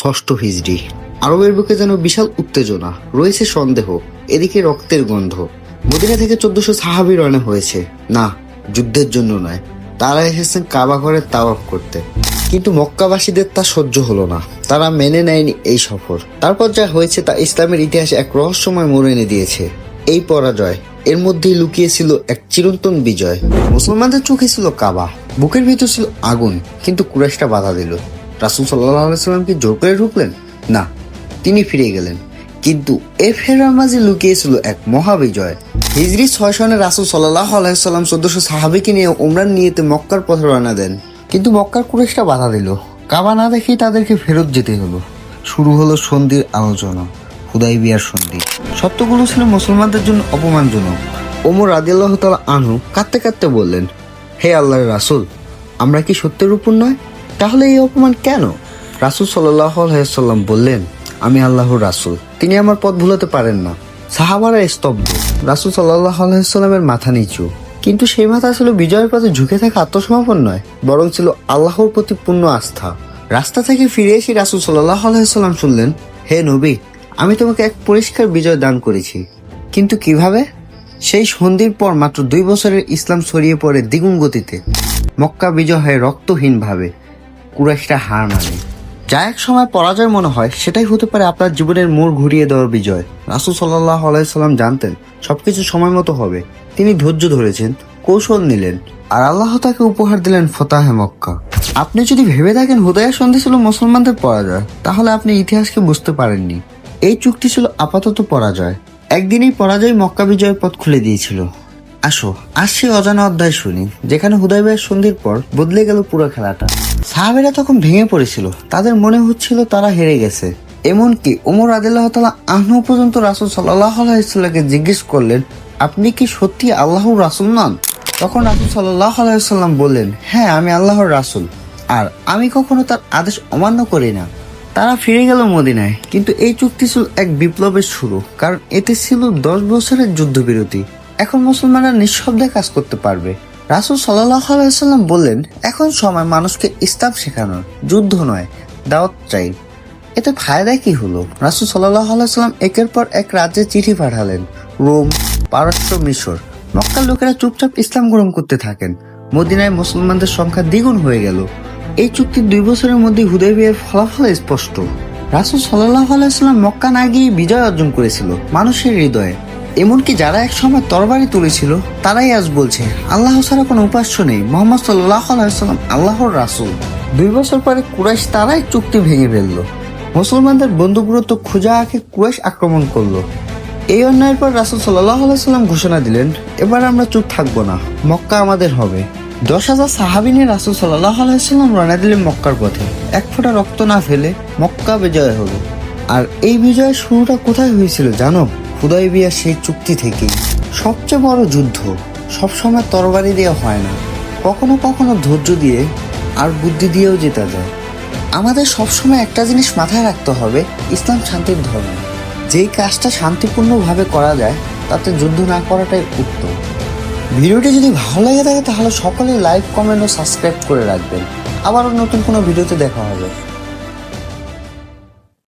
ষষ্ঠ হিজড়ি। আরবের বুকে যেন বিশাল উত্তেজনা, রয়েছে সন্দেহ, এদিকে রক্তের গন্ধ। মদিনা থেকে চোদ্দশো সাহাবি রওনা হয়েছে। না, যুদ্ধের জন্য নয়। তারা এসেছেন কাবা ঘরে তাওয়াফ করতে। কিন্তু মক্কাবাসীদের তা সহ্য হলো না। তারা মেনে নেয়নি এই সফর। তারপর যা হয়েছে তা ইসলামের ইতিহাসে এক রহস্যময় মোড় এনে দিয়েছে। এই পরাজয়, এর মধ্যেই লুকিয়েছিল এক চিরন্তন বিজয়। মুসলমানদের চোখে ছিল কাবা, বুকের ভিতর ছিল আগুন, কিন্তু কুরাইশটা বাধা দিল। রাসুল সাল্লাহ সাল্লাম কি জোর করে ঢুকলেন? না, তিনি ফিরে গেলেন। কিন্তু এ ফেরার মাঝে লুকিয়েছিল এক মহাবিজয়। হিজরি ছয় সনে রাসুল সাল্লাহ আলাইসাল্লাম চোদ্দশো সাহাবিকে নিয়ে উমরান নিয়েতে মক্কার পথে রওনা দেন। কিন্তু মক্কার কুরেশটা বাধা দিল। কাবা না দেখেই তাদেরকে ফেরত যেতে হলো। শুরু হলো সন্ধির আলোচনা হুদাই বিয়ার সন্ধি। সত্যগুলো ছিল মুসলমানদের জন্য অপমানজনক। ওমর আদিল্লাহ তালা আনহু কাঁদতে কাঁদতে বললেন, হে আল্লাহর রাসুল, আমরা কি সত্যের উপর নয়? তাহলে এই অপমান কেন? রাসুল আলাইসাল্লাম বললেন, আমি আল্লাহর রাসুল, তিনি আমার পথ ভুলাতে পারেন না। সাহাবারা স্তব্ধ। রাসুল সাল্লাহ মাথা নিচু। কিন্তু সেই মাথা ছিল বিজয়ের পথে ঝুঁকে থাকা আত্মসমর্পণ নয়, বরং ছিল আল্লাহর প্রতি পূর্ণ আস্থা। রাস্তা থেকে ফিরে এসে রাসুল সাল্লাহ আলাইসাল্লাম শুনলেন, হে নবী, আমি তোমাকে এক পরিষ্কার বিজয় দান করেছি। কিন্তু কীভাবে? সেই সন্ধির পর মাত্র দুই বছরের ইসলাম ছড়িয়ে পড়ে দ্বিগুণ গতিতে। মক্কা বিজয় হয় রক্তহীন ভাবে কুরাইশরা হার মানে। যা এক সময় পরাজয় মনে হয়, সেটাই হতে পারে আপনার জীবনের মোড় ঘুরিয়ে দেওয়ার বিজয়। রাসুল সাল্লাহ আলাইসাল্লাম জানতেন, সবকিছু সময় মতো হবে। তিনি ধৈর্য ধরেছেন, কৌশল নিলেন, আর আল্লাহ তাকে উপহার দিলেন ফতাহে মক্কা। আপনি যদি ভেবে থাকেন হুদয়া সন্ধি ছিল মুসলমানদের পরাজয়, তাহলে আপনি ইতিহাসকে বুঝতে পারেননি। এই চুক্তি ছিল আপাতত পরাজয়। একদিনই পরাজয় মক্কা বিজয়ের পথ খুলে দিয়েছিল। আসো আজ সে অজানা অধ্যায় শুনি, যেখানে হুদয়বের সন্ধির পর বদলে গেল পুরো খেলাটা। সাহাবেরা তখন ভেঙে পড়েছিল। তাদের মনে হচ্ছিল তারা হেরে গেছে। এমনকি ওমর আদিল্লাহ তালা আহ্ন পর্যন্ত রাসুল সাল্লাহ জিজ্ঞেস করলেন, আপনি কি সত্যি আল্লাহর রাসুল নন? তখন রাসুল সাল্লাহ বললেন হ্যাঁ আমি আল্লাহর রাসুল। আর আমি কখনো তার আদেশ অমান্য করি না। তারা ফিরে গেল মদিনায়। কিন্তু এই চুক্তি ছিল এক বিপ্লবের শুরু, কারণ এতে ছিল দশ বছরের যুদ্ধবিরতি। এখন মুসলমানরা নিঃশব্দে কাজ করতে পারবে। রাসুল সাল্লাম বললেন, এখন সময় মানুষকে ইসলাম শেখানোর, যুদ্ধ নয়, দাওয়াত চাই। এতে ফায়দা কি হলো? রাসুল সাল্লাম একের পর এক রাজ্যে চিঠি পাঠালেন, রোম, পারস্য, মিশর। মক্কার লোকেরা চুপচাপ ইসলাম গ্রহণ করতে থাকেন। মদিনায় মুসলমানদের সংখ্যা দ্বিগুণ হয়ে গেল। এই চুক্তির দুই বছরের মধ্যে হুদয় বিয়ের ফলাফল স্পষ্ট। রাসুল সাল্লাহ আলাইসাল্লাম মক্কা না গিয়ে বিজয় অর্জন করেছিল, মানুষের হৃদয়ে। এমনকি যারা এক সময় তরবারি তুলেছিল, তারাই আজ বলছে, আল্লাহ ছাড়া কোনো উপাস্য নেই, মোহাম্মদ সাল্লাহ আলাইসাল্লাম আল্লাহর রাসুল। দুই বছর পরে কুরাইশ তারাই চুক্তি ভেঙে ফেলল। মুসলমানদের বন্ধুগুরুত্ব খুঁজা আঁকে কুরাইশ আক্রমণ করল। এই অন্যায়ের পর রাসুল সাল্লাহ আলাইসাল্লাম ঘোষণা দিলেন, এবার আমরা চুপ থাকব না, মক্কা আমাদের হবে। দশ হাজার সাহাবি নিয়ে রাসুল সাল্লাহ আলাইসাল্লাম রওনা দিলেন মক্কার পথে। এক ফোঁটা রক্ত না ফেলে মক্কা বিজয় হলো। আর এই বিজয়ের শুরুটা কোথায় হয়েছিল জানো? হুদয় বিয়ার সেই চুক্তি থেকেই। সবচেয়ে বড় যুদ্ধ সবসময় তরবারি দিয়ে হয় না। কখনো কখনো ধৈর্য দিয়ে আর বুদ্ধি দিয়েও জেতা যায়। আমাদের সবসময় একটা জিনিস মাথায় রাখতে হবে, ইসলাম শান্তির ধর্ম। যেই কাজটা শান্তিপূর্ণভাবে করা যায়, তাতে যুদ্ধ না করাটাই উত্তম। ভিডিওটি যদি ভালো লাগে থাকে, তাহলে সকলে লাইক কমেন্ট ও সাবস্ক্রাইব করে রাখবেন। আবারও নতুন কোনো ভিডিওতে দেখা হবে।